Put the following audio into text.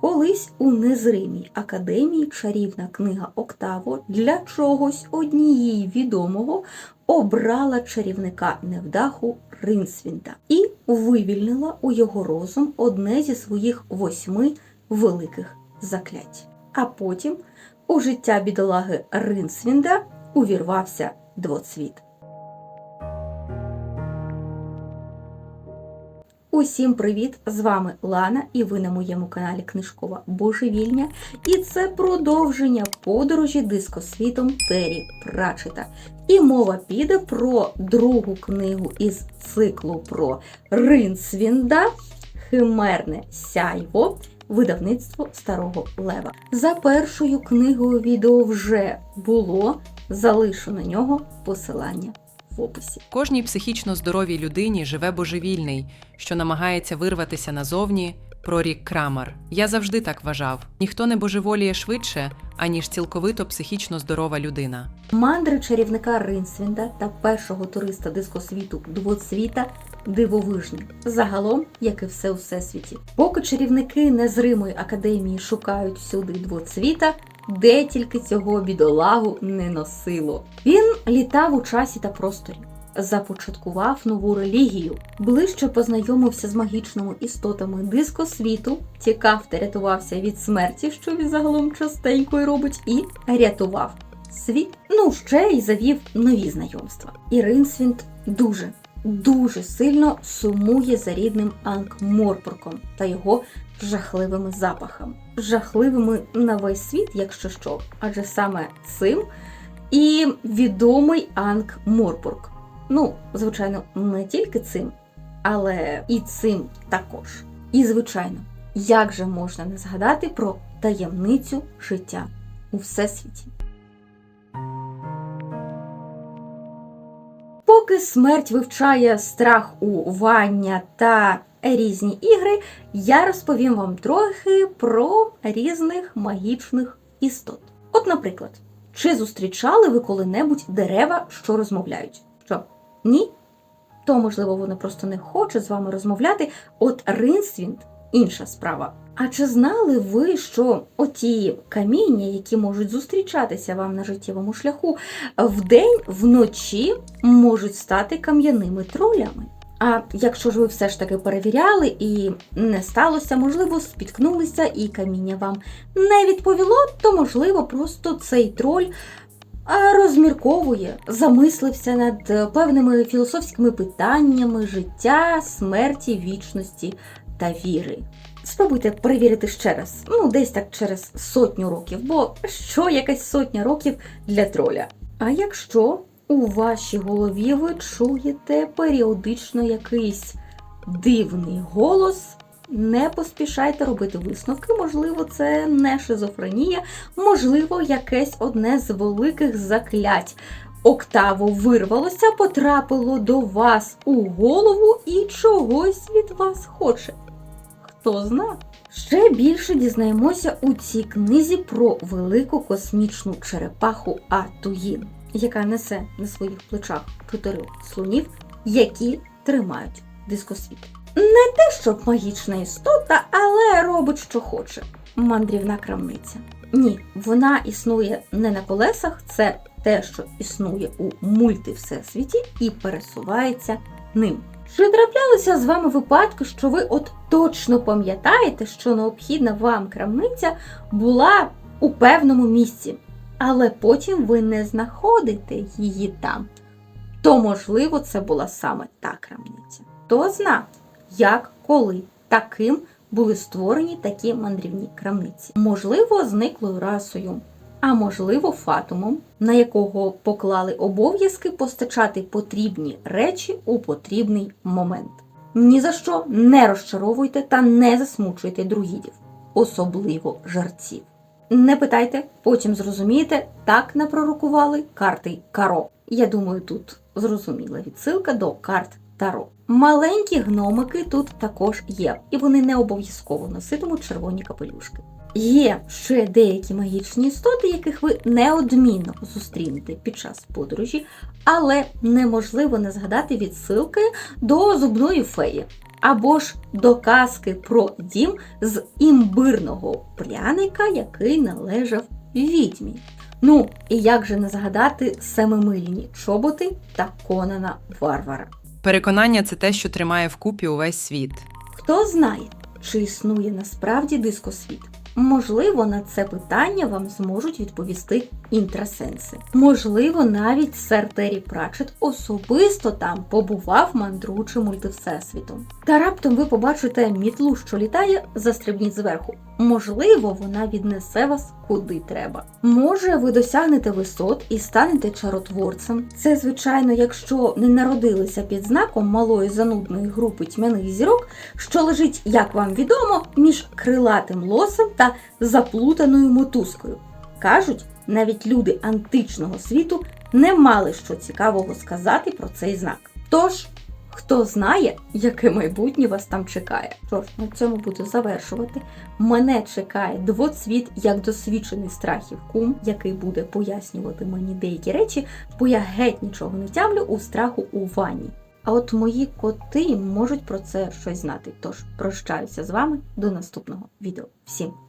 Колись у незримій академії чарівна книга Октаво для чогось однієї відомого обрала чарівника невдаху Ринсвінда і вивільнила у його розум одне зі своїх восьми великих заклять. А потім у життя бідолаги Ринсвінда увірвався двоцвіт. Усім привіт! З вами Лана, і ви на моєму каналі Книжкова Божевільня. І це продовження подорожі дискосвітом Террі Пратчета. І мова піде про другу книгу із циклу про Ринсвінда Химерне сяйво. Видавництво Старого Лева. За першою книгою відео вже було. Залишу на нього посилання в описі. Кожній психічно здоровій людині живе божевільний, що намагається вирватися назовні. Прорік Крамар. Я завжди так вважав. Ніхто не божеволіє швидше, аніж цілковито психічно здорова людина. Мандри чарівника Ринсвінда та першого туриста дискосвіту Двоцвіта дивовижні. Загалом, як і все у всесвіті. Поки чарівники незримої академії шукають всюди двоцвіта, де тільки цього бідолагу не носило. Він літав у часі та просторі. Започаткував нову релігію, ближче познайомився з магічними істотами дискосвіту, тікав та рятувався від смерті, що він загалом частенько й робить, і рятував світ. Ну ще й завів нові знайомства. І дуже, дуже сильно сумує за рідним Анкморпорком та його жахливими запахами. Жахливими на весь світ, якщо що, адже саме цим і відомий Анкморпорк. Ну, звичайно, не тільки цим, але і цим також. І, звичайно, як же можна не згадати про таємницю життя у всесвіті? Поки смерть вивчає страх у Вання та різні ігри, я розповім вам трохи про різних магічних істот. От, наприклад, чи зустрічали ви коли-небудь дерева, що розмовляють? Що? Ні? То, можливо, вони просто не хочуть з вами розмовляти. От Ринсвінд інша справа. А чи знали ви, що оті каміння, які можуть зустрічатися вам на життєвому шляху, вдень, вночі можуть стати кам'яними тролями? А якщо ж ви все ж таки перевіряли і не сталося, можливо, спіткнулися і каміння вам не відповіло, то можливо просто цей троль розмірковує, замислився над певними філософськими питаннями життя, смерті, вічності та віри. Спробуйте перевірити ще раз, ну десь так через сотню років, бо що якась сотня років для троля? А якщо у вашій голові ви чуєте періодично якийсь дивний голос, не поспішайте робити висновки, можливо, це не шизофренія, можливо, якесь одне з великих заклять. Октаво вирвалося, потрапило до вас у голову і чогось від вас хоче. Хто зна? Ще більше дізнаємося у цій книзі про велику космічну черепаху Атуїн, яка несе на своїх плечах чотирьох слонів, які тримають дискосвіт. Не те, щоб магічна істота, але робить, що хоче. Мандрівна крамниця. Ні, вона існує не на колесах, це те, що існує у мультивсесвіті і пересувається ним. Чи траплялися з вами випадки, що ви от точно пам'ятаєте, що необхідна вам крамниця була у певному місці, але потім ви не знаходите її там? То, можливо, це була саме та крамниця. Хто зна, як, коли, таким були створені такі мандрівні крамниці. Можливо, зниклою расою, а можливо, фатумом, на якого поклали обов'язки постачати потрібні речі у потрібний момент. Ні за що не розчаровуйте та не засмучуйте другідів, особливо жарців. Не питайте, потім зрозумієте, так напророкували карти Каро. Я думаю, тут зрозуміла відсилка до карт Таро. Маленькі гномики тут також є, і вони не обов'язково носитимуть червоні капелюшки. Є ще деякі магічні істоти, яких ви неодмінно зустрінете під час подорожі, але неможливо не згадати відсилки до зубної феї. Або ж до казки про дім з імбирного пряника, який належав відьмі. Ну, і як же не згадати семимильні чоботи та Конана Варвара. Переконання це те, що тримає вкупі увесь світ. Хто знає, чи існує насправді дискосвіт? Можливо, на це питання вам зможуть відповісти інтрасенси. Можливо, навіть сер Террі Прачет особисто там побував мандручим мультивсесвітом. Та раптом ви побачите мітлу, що літає, застрибніть зверху. Можливо, вона віднесе вас куди треба. Може, ви досягнете висот і станете чаротворцем. Це, звичайно, якщо не народилися під знаком малої занудної групи тьмяних зірок, що лежить, як вам відомо, між крилатим лосем та заплутаною мотузкою. Кажуть, навіть люди античного світу не мали що цікавого сказати про цей знак. Тож, хто знає, яке майбутнє вас там чекає. Тож, на цьому буду завершувати. Мене чекає двоцвіт як досвідчений страхів кум, який буде пояснювати мені деякі речі, бо я геть нічого не тямлю у страху у ванні. А от мої коти можуть про це щось знати. Тож прощаюся з вами до наступного відео. Всім